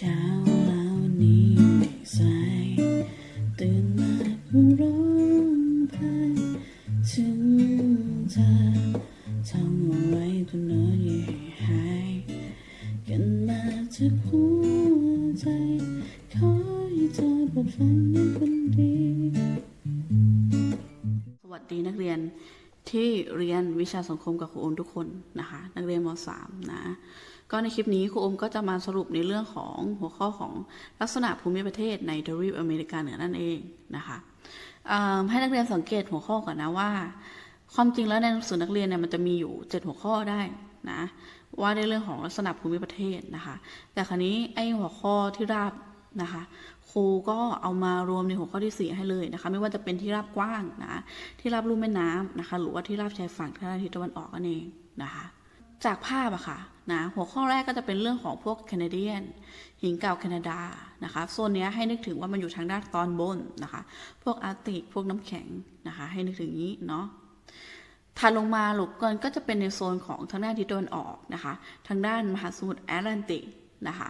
ช้าแล้วนี้ไม่สายตื่นมาก็ร้องไห้ถึงเธอทำอะไรตัวนอนยังหายกันมาจากหัวใจ ขอให้เธอโปรดฟังในคนดีสวัสดีนักเรียนที่เรียนวิชาสังคมกับครูโอมทุกคนนะคะ นักเรียนม .3 นะ ก็ในคลิปนี้ครูอมก็จะมาสรุปในเรื่องของหัวข้อของลักษณะภูมิประเทศในทวีปอเมริกาเหนือนั่นเองนะคะให้นักเรียนสังเกตหัวข้อก่อนนะว่า ความจริงแล้วในหนังสือนักเรียนเนี่ยมันจะมีอยู่ 7 หัวข้อได้นะว่าในเรื่องของลักษณะภูมิประเทศนะคะ แต่คราวนี้ไอหัวข้อที่ราบนะคะครูก็เอามารวมในหัวข้อที่ 4 ให้เลยนะคะ ไม่ว่าจะเป็นที่ราบกว้างนะที่ราบลุ่มแม่น้ำนะคะ หรือว่าที่ราบชายฝั่งทางทิศตะวันออกนั่นเองนะคะ จากภาพอะค่ะนะหัวข้อแรกก็จะเป็นเรื่องของพวกแคนาเดียนหินเก่าแคนาดานะคะโซนนี้ให้นึกถึงว่ามันอยู่ทางด้านตอนบนนะคะ พวกอาร์ติกพวกน้ำแข็งนะคะให้นึกถึงนี้เนาะถัดลงมาหลบเกินก็จะเป็นในโซนของทางด้านทิศตะวันออกนะคะ ทางด้านมหาสมุทรแอตแลนติกนะคะ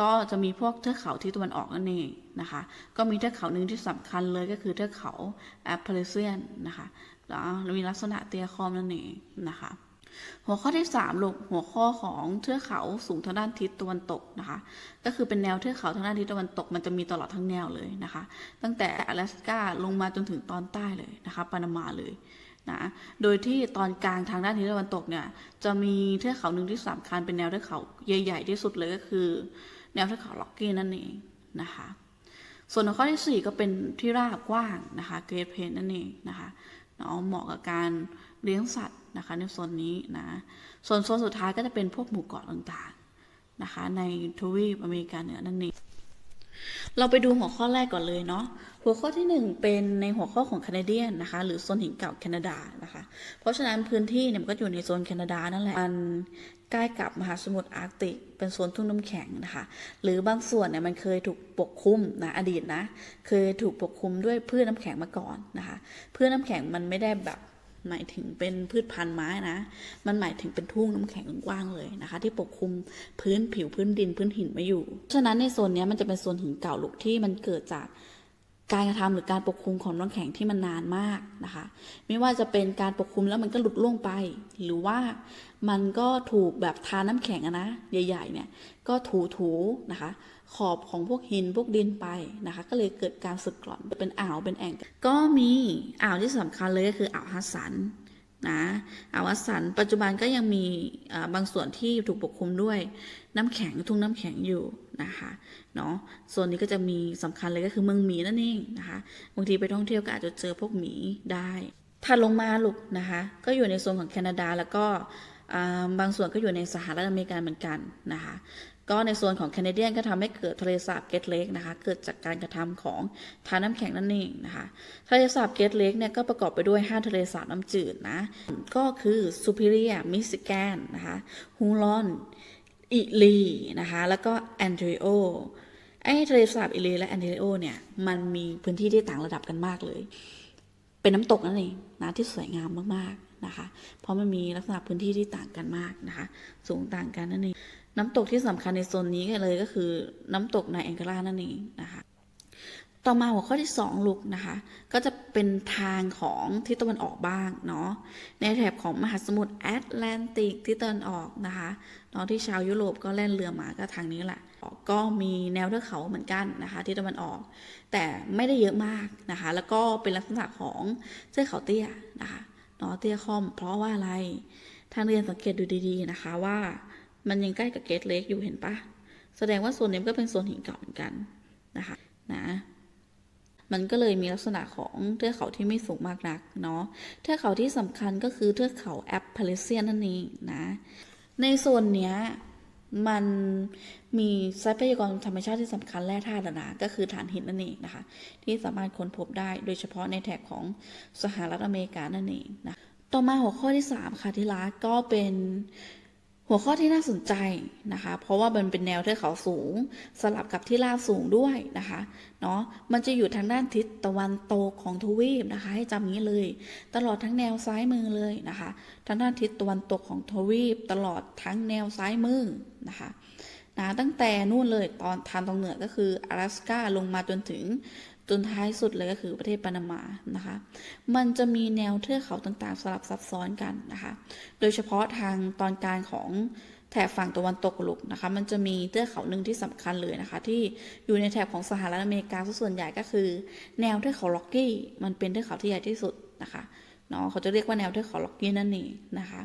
ก็จะมีพวกเทือกเขาที่ตะวันออกนั่นเองนะคะ ก็มีเทือกเขาหนึ่งที่สำคัญเลยก็คือเทือกเขาแอปเปอร์เซียนนะคะแล้วมีลักษณะเตี้ยคอมนั่นเองนะคะ หัวข้อที่3ลูกหัวข้อของเทือกเขาสูงทางด้านทิศตะวันตกนะคะ ก็คือเป็นแนวเทือกเขาทางด้านทิศตะวันตกมันจะมีตลอดทั้งแนวเลยนะคะ ตั้งแต่阿拉สกาลงมาจนถึงตอนใต้เลยนะคะปานามาเลยนะโดยที่ตอนกลางทางด้านทิศตะวันตกเนี่ยจะมีเทือกเขาหนึ่งที่สำคัญเป็นแนวเทือกเขาใหญ่ ๆ ที่สุดเลยก็คือ แนวเทือกเขาล็อกกี้นั่นเองนะคะส่วนหัวข้อที่ 4 ก็เป็นที่ราบกว้างนะคะเกรดเพนนั่นเองนะคะเนาะเหมาะกับการเลี้ยงสัตว์ นะคะ ในโซนนี้นะ ส่วนโซนสุดท้ายก็จะเป็นพวกหมู่เกาะต่างๆนะคะ ในทวีปอเมริกาเหนือนั่นเองเราไปดูหัวข้อแรกก่อนเลยเนาะหัวข้อที่ 1 เป็นในหัวข้อของแคนาเดียนนะคะ หรือโซนหินเก่าแคนาดานะคะ เพราะฉะนั้นพื้นที่เนี่ยมันก็อยู่ในโซนแคนาดานั่นแหละมันใกล้กับมหาสมุทรอาร์กติก เป็นโซนทุ่งน้ำแข็งนะคะ หรือบางส่วนเนี่ยมันเคยถูกปกคลุมนะอดีตนะ เคยถูกปกคลุมด้วยพืชน้ำแข็งมาก่อนนะคะพืชน้ำแข็งมันไม่ได้แบบ หมายถึงเป็นพืชพันธุ์ไม้นะ มันหมายถึงเป็นทุ่งน้ำแข็งกว้างเลยนะคะ ที่ปกคลุมพื้นผิวพื้นดินพื้นหินไม่อยู่ ฉะนั้นในโซนนี้มันจะเป็นโซนหินเก่าลูกที่มันเกิดจาก การกระทำหรือการปกคลุมของน้ำแข็งที่มันนานมากนะคะ ไม่ว่าจะเป็นการปกคลุมแล้วมันก็หลุดล่วงไป หรือว่ามันก็ถูกแบบทาน้ำแข็งอะนะใหญ่ๆเนี่ยก็ถูถูๆนะคะ ขอบของพวกหินพวกดินไปนะคะ ก็เลยเกิดการสึกกร่อนเป็นอ่าวเป็นแอ่งก็มีอ่าวที่สำคัญเลยก็คืออ่าวฮัสสัน นะอาวสันปัจจุบันก็ยังมีบางส่วนที่ถูกปกคลุมด้วยน้ำแข็งทุ่งน้ำแข็งอยู่นะคะเนาะส่วนนี้ก็จะมีสำคัญเลยก็คือเมืองหมีนั่นเองนะคะบางทีไปท่องเที่ยวก็อาจจะเจอพวกหมีได้ถัดลงมาลูกนะคะก็อยู่ในโซนของแคนาดาแล้วก็บางส่วนก็อยู่ในสหรัฐอเมริกาเหมือนกันนะคะ ก็ในส่วนของแคนาเดียนก็ทำให้เกิดทะเลสาบเกตเลกนะคะ เกิดจากการกระทำของทานน้ำแข็งนั่นเองนะคะ ทะเลสาบเกตเลกเนี่ยก็ประกอบไปด้วย 5 ทะเลสาบน้ำจืดนะ ก็คือ Superior Michigan นะคะฮูลอน อิลีนะคะ แล้วก็แอนเดริโอไอ้ทะเลสาบอิลีและแอนเดริโอเนี่ย มันมีพื้นที่ที่ต่างระดับกันมากเลย เป็นน้ำตกนั่นเองนะที่สวยงามมากๆนะคะ เพราะมันมีลักษณะพื้นที่ที่ต่างกันมากนะคะ สูงต่างกันนั่นเองน้ำตกที่สำคัญในโซนนี้กันเลยก็คือน้ำตกในแองการานั่นเองนะคะต่อมาหัวข้อที่ 2ลูกนะคะ ก็จะเป็นทางของทิศตะวันออกบ้างเนาะในแถบของมหาสมุทรแอตแลนติกที่ตะวันออกนะคะเนาะที่ชาวยุโรปก็แล่นเรือมาก็ทางนี้แหละ ก็มีแนวเทือกเขาเหมือนกันนะคะที่ตะวันออก แต่ไม่ได้เยอะมากนะคะ แล้วก็เป็นลักษณะของเทือกเขาเตี้ยนะคะเนาะเตี้ยคอม เพราะว่าอะไรทางเรียนสังเกตดูดีๆนะคะว่ามันยังใกล้กับเกตเล็กอยู่เห็นปะแสดงว่าโซนนี้ก็เป็นโซนหินเก่าเหมือนกันนะคะนะมันก็เลยมีลักษณะของเทือกเขาที่ไม่สูงมากนักเนาะเทือกเขาที่สำคัญก็คือเทือกเขาแอปพลเซียนนั่นเองนะในโซนเนี้ย มันมีทรัพยากรธรรมชาติที่สำคัญแร่ธาตุนะก็คือถ่านหินนั่นเองนะคะ ที่สามารถค้นพบได้โดยเฉพาะในแถบของสหรัฐอเมริกานั่นเองนะต่อมาหัวข้อที่ 3 ค่ะที่รักก็เป็น หัวข้อที่น่าสนใจนะคะ เพราะว่ามันเป็นแนวเทือกเขาสูง สลับกับที่ราบสูงด้วยนะคะเนาะมันจะอยู่ทางด้านทิศตะวันตกของทวีปนะคะ ให้จำนี้เลย ตลอดทั้งแนวซ้ายมือเลยนะคะ ทางด้านทิศตะวันตกของทวีป ตลอดทั้งแนวซ้ายมือนะคะ นะตั้งแต่นู่นเลยตอนทางตรงเหนือก็คือ阿拉斯กาลงมาจนถึง จนท้ายสุดเลยก็คือประเทศปานามานะคะ มันจะมีแนวเทือกเขาต่างๆ สลับซับซ้อนกันนะคะ โดยเฉพาะทางตอนกลางของแถบฝั่งตะวันตกลุกนะคะ มันจะมีเทือกเขาหนึ่งที่สำคัญเลยนะคะ ที่อยู่ในแถบของสหรัฐอเมริกาส่วนใหญ่ก็คือ แนวเทือกเขาล็อกกี้ มันเป็นเทือกเขาที่ใหญ่ที่สุดนะคะเนาะเขาจะเรียกว่าแนวเทือกเขาล็อกกี้นั่นเองนะคะ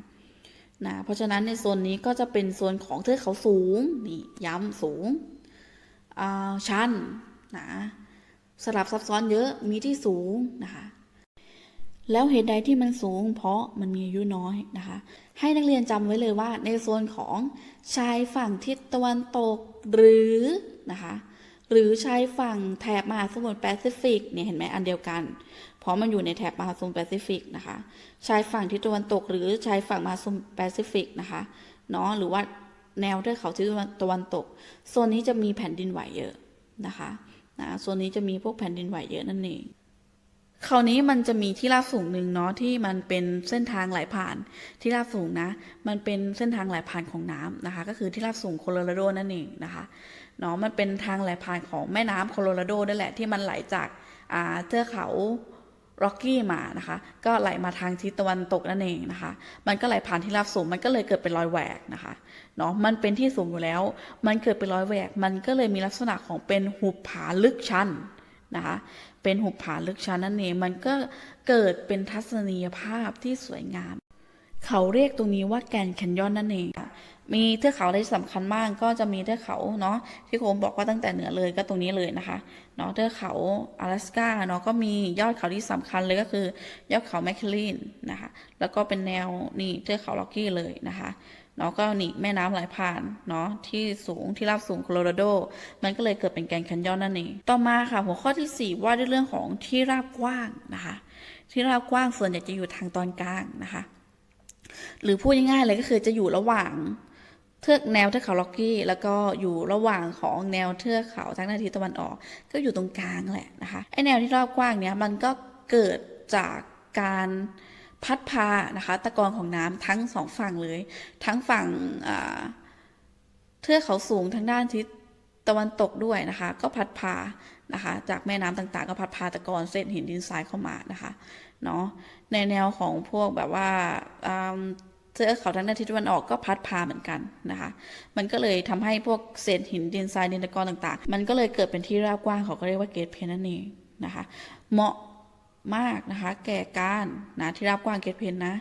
นะเพราะฉะนั้นในโซนนี้ก็จะเป็นโซนของเทือกเขาสูงนี่ย้ำสูงอ่าชันนะ สลับซับซ้อนเยอะมีที่สูงนะคะ แล้วเหตุใดที่มันสูง เพราะมันมีอายุน้อยนะคะ ให้นักเรียนจำไว้เลยว่า ในโซนของชายฝั่งทิศตะวันตกหรือนะคะหรือชายฝั่งแถบมหาสมุทรแปซิฟิกเนี่ยเห็นไหมอันเดียวกัน เพราะมันอยู่ในแถบมหาสมุทรแปซิฟิกนะคะ ชายฝั่งทิศตะวันตก หรือชายฝั่งมหาสมุทรแปซิฟิกนะคะเนาะหรือว่าแนวเทือกเขาทิศตะวันตกโซนนี้จะมีแผ่นดินไหวเยอะนะคะ นะโซนนี้จะมีพวกแผ่นดินไหวเยอะนั่นเองคราวนี้มันจะมีที่ราบสูงหนึ่งเนาะที่มันเป็นเส้นทางไหลผ่านที่ราบสูงนะ มันเป็นเส้นทางไหลผ่านของน้ำนะคะ ก็คือที่ราบสูงโคโลราโดนั่นเองนะคะเนาะมันเป็นทางไหลผ่านของแม่น้ำโคโลราโดนั่นแหละที่มันไหลจากอ่าเทือกเขา ร็อกกี้มานะคะ ก็ไหลมาทางทิศตะวันตกนั่นเองนะคะ มันก็ไหลผ่านที่ราบสูง มันก็เลยเกิดเป็นรอยแหวกนะคะเนาะมันเป็นที่สูงอยู่แล้ว มันเกิดเป็นรอยแหวก มันก็เลยมีลักษณะของเป็นหุบผาลึกชันนะคะ เป็นหุบผาลึกชันนั่นเอง มันก็เกิดเป็นทัศนียภาพที่สวยงาม เขาเรียกตรงนี้ว่าแกนแคนยอนนั่นเองค่ะ มีเทือกเขาอะไสำคัญมากก็จะมีเทือกเขาเนาะที่โคมบอกว่าตั้งแต่เหนือเลยก็ตรงนี้เลยนะคะเนาะเทือกเขา阿拉สกาเนาะก็มียอดเขาที่สำคัญเลยก็คือยอดเขาแมคคิลีนนะคะแล้วก็เป็นแนวนี่เทือกเขาล็อกกี้เลยนะคะเนาะก็นี่แม่น้ำไหลผ่านเนาะที่สูงที่ราบสูงโคโลราโด มันก็เลยเกิดเป็นแกนแคนยอนนั่นเองต่อมาค่ะหัวข้อที่ 4 ว่าด้วยเรื่องของที่ราบกว้างนะคะ ที่ราบกว้างส่วนใหญ่จะอยู่ทางตอนกลางนะคะ หรือพูดง่ายๆเลยก็คือจะอยู่ระหว่าง เทือกแนวเทือกเขาล็อกกี้ แล้วก็อยู่ระหว่างของแนวเทือกเขาทางด้านทิศตะวันออก ก็อยู่ตรงกลางแหละนะคะไอแนวที่รอบกว้างเนี้ยมันก็เกิดจากการพัดพานะคะ ตะกอนของน้ำทั้งสองฝั่งเลย ทั้งฝั่งอ่าเทือกเขาสูงทางด้านทิศตะวันตกด้วยนะคะ ก็พัดพานะคะ จากแม่น้ำต่างๆ ก็พัดพาตะกอนเศษหินดินทรายเข้ามานะคะเนาะในแนวของพวกแบบว่า เทือกเขาทางด้านทิศตะวันออกก็พัดพาเหมือนกันนะคะ มันก็เลยทำให้พวกเศษหินดินทรายดินตะกอนต่างๆ มันก็เลยเกิดเป็นที่ราบกว้างเขาก็เรียกว่าเกตเพนนั่นเองนะคะ เหมาะมากนะคะแก่การนะที่ราบกว้างเกตเพนนะ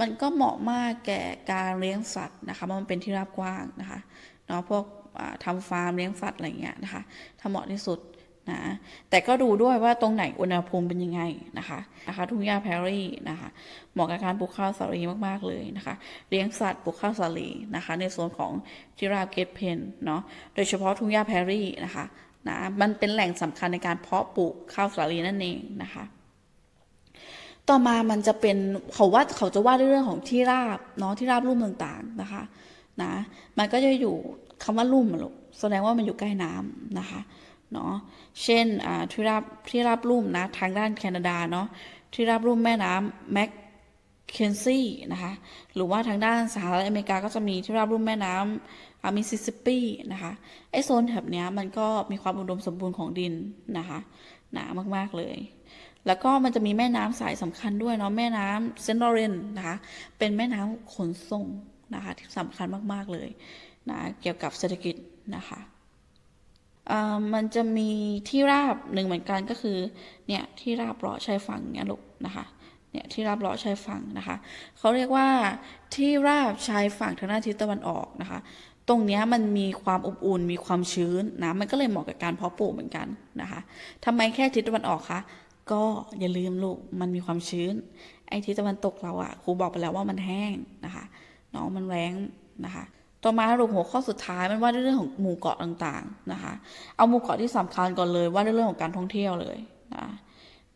มันก็เหมาะมากแก่การเลี้ยงสัตว์นะคะเพราะมันเป็นที่ราบกว้างนะคะเนาะพวกอ่าทำฟาร์มเลี้ยงสัตว์อะไรเงี้ยนะคะถ้าเหมาะที่สุด นะแต่ก็ดูด้วยว่าตรงไหนอุณหภูมิเป็นยังไงนะคะนะคะทุ่งหญ้าแพรรี่นะคะเหมาะกับการปลูกข้าวสาลีมากๆเลยนะคะ เลี้ยงสัตว์ปลูกข้าวสาลีนะคะ ในส่วนของจิราบเกตเพนเนาะโดยเฉพาะทุ่งหญ้าแพรรี่นะคะนะมันเป็นแหล่งสำคัญในการเพาะปลูกข้าวสาลีนั่นเองนะคะ ต่อมามันจะเป็นเขาว่าเขาจะว่าดเรื่องของที่ราบเนาะที่ราบลุ่มต่างๆนะคะนะมันก็จะอยู่คำว่าลุ่มลูกแสดงว่ามันอยู่ใกล้น้ำนะคะ เนาะเช่นที่ราบที่ราบลุ่มนะทางด้านแคนาดาเนาะที่ราบลุ่มแม่น้ำแมคเคนซี่นะคะหรือว่าทางด้านสหรัฐอเมริกาก็จะมีที่ราบลุ่มแม่น้ำมิสซิสซิปปีนะคะไอโซนแถบนี้มันก็มีความอุดมสมบูรณ์ของดินนะคะหนามากๆเลยแล้วก็มันจะมีแม่น้ำสายสำคัญด้วยเนาะแม่น้ำเซนต์ลอเรนนะคะเป็นแม่น้ำขนส่งนะคะที่สำคัญมากๆเลยนะเกี่ยวกับเศรษฐกิจนะคะ มันจะมีที่ราบหนึ่งเหมือนกันก็คือเนี่ยที่ราบเลาะชายฝั่งเนี่ยลูกนะคะเนี่ยที่ราบเลาะชายฝั่งนะคะเขาเรียกว่าที่ราบชายฝั่งทางด้านทิศตะวันออกนะคะ ตรงนี้มันมีความอบอุ่นมีความชื้นนะมันก็เลยเหมาะกับการเพาะปลูกเหมือนกันนะคะทำไมแค่ทิศตะวันออกคะก็อย่าลืมลูกมันมีความชื้น ไอ้ทิศตะวันตกเราอะครูบอกไปแล้วว่ามันแห้งนะคะเนาะมันแรงนะคะ ต่อมารูปหัวข้อสุดท้ายมันว่าเรื่องของหมู่เกาะต่างๆนะคะ เอาหมู่เกาะที่สำคัญก่อนเลยว่าเรื่องของการท่องเที่ยวเลยนะ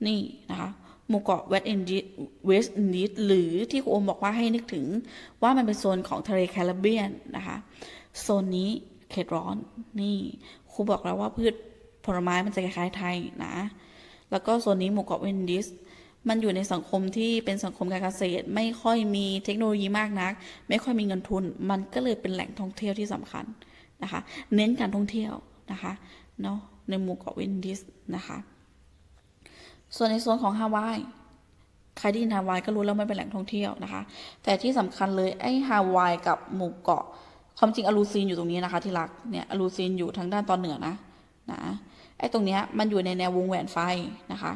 นี่นะคะหมู่เกาะเวสต์อินดีเวสต์อินดีหรือที่ครูอมบอกว่าให้นึกถึงว่ามันเป็นโซนของทะเลแคริบเบียนนะคะโซนนี้เขตร้อนนี่ครูบอกแล้วว่าพืชผลไม้มันจะคล้ายๆไทยนะ แล้วก็โซนนี้หมู่เกาะเวนดิส มันอยู่ในสังคมที่เป็นสังคมการเกษตร ไม่ค่อยมีเทคโนโลยีมากนัก ไม่ค่อยมีเงินทุน มันก็เลยเป็นแหล่งท่องเที่ยวที่สำคัญนะคะ เน้นการท่องเที่ยวนะคะเนาะในหมู่เกาะเวนดิสนะคะส่วนในโซนของฮาวายใครที่ยินฮาวายก็รู้แล้วมันเป็นแหล่งท่องเที่ยวนะคะ แต่ที่สำคัญเลยไอ้ฮาวายกับหมู่เกาะความจริงอลูซีนอยู่ตรงนี้นะคะที่รักเนี่ยอลูซีนอยู่ทางด้านตอนเหนือนะนะไอ้ตรงเนี้ยมันอยู่ในแนววงแหวนไฟนะคะ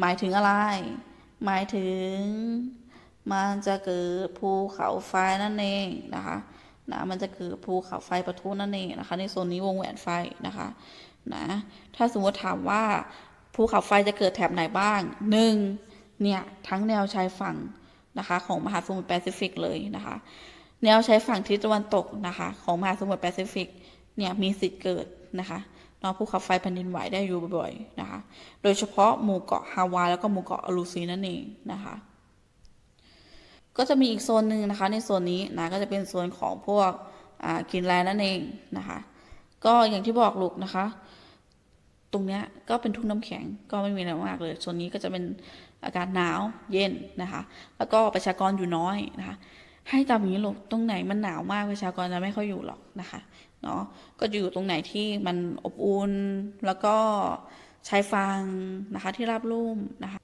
หมายถึงอะไร หมายถึง มันจะเกิดภูเขาไฟนั่นเองนะคะนะมันจะเกิดภูเขาไฟปะทุนั่นเองนะคะ ในโซนนี้วงแหวนไฟนะคะนะถ้าสมมติถามว่าภูเขาไฟจะเกิดแถบไหนบ้างหนึ่งเนี่ยทั้งแนวชายฝั่งนะคะของมหาสมุทรแปซิฟิกเลยนะคะ แนวชายฝั่งทิศตะวันตกนะคะของมหาสมุทรแปซิฟิกเนี่ยมีสิทธิ์เกิดนะคะ เนาะภูเขาไฟแผ่นดินไหวได้อยู่บ่อยๆนะคะ โดยเฉพาะหมู่เกาะฮาวายแล้วก็หมู่เกาะอลูซีนั่นเองนะคะ ก็จะมีอีกโซนหนึ่งนะคะ ในโซนนี้นะก็จะเป็นโซนของพวกอ่ากินแลนนั่นเองนะคะ ก็อย่างที่บอกลูกนะคะ ตรงเนี้ยก็เป็นทุ่งน้ำแข็งก็ไม่มีอะไรมากเลยโซนนี้ก็จะเป็นอากาศหนาวเย็นนะคะ แล้วก็ประชากรอยู่น้อยนะคะให้จำอย่างนี้ลูกตรงไหนมันหนาวมากประชากรจะไม่ค่อยอยู่หรอกนะคะ เนาะก็จะอยู่ตรงไหนที่มันอบอุ่นแล้วก็ชายฝั่งนะคะที่ราบลุ่มนะคะ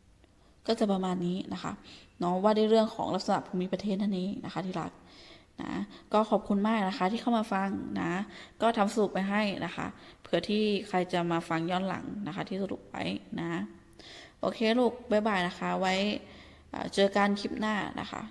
ก็จะประมาณนี้นะคะเนาะว่าในเรื่องของลักษณะภูมิประเทศนั่นเองนะคะที่รักนะก็ขอบคุณมากนะคะที่เข้ามาฟังนะก็ทำสรุปไปให้นะคะเผื่อที่ใครจะมาฟังย้อนหลังนะคะที่สรุปไว้นะ โอเคลูกบ๊ายบายนะคะไว้เจอกันคลิปหน้านะคะ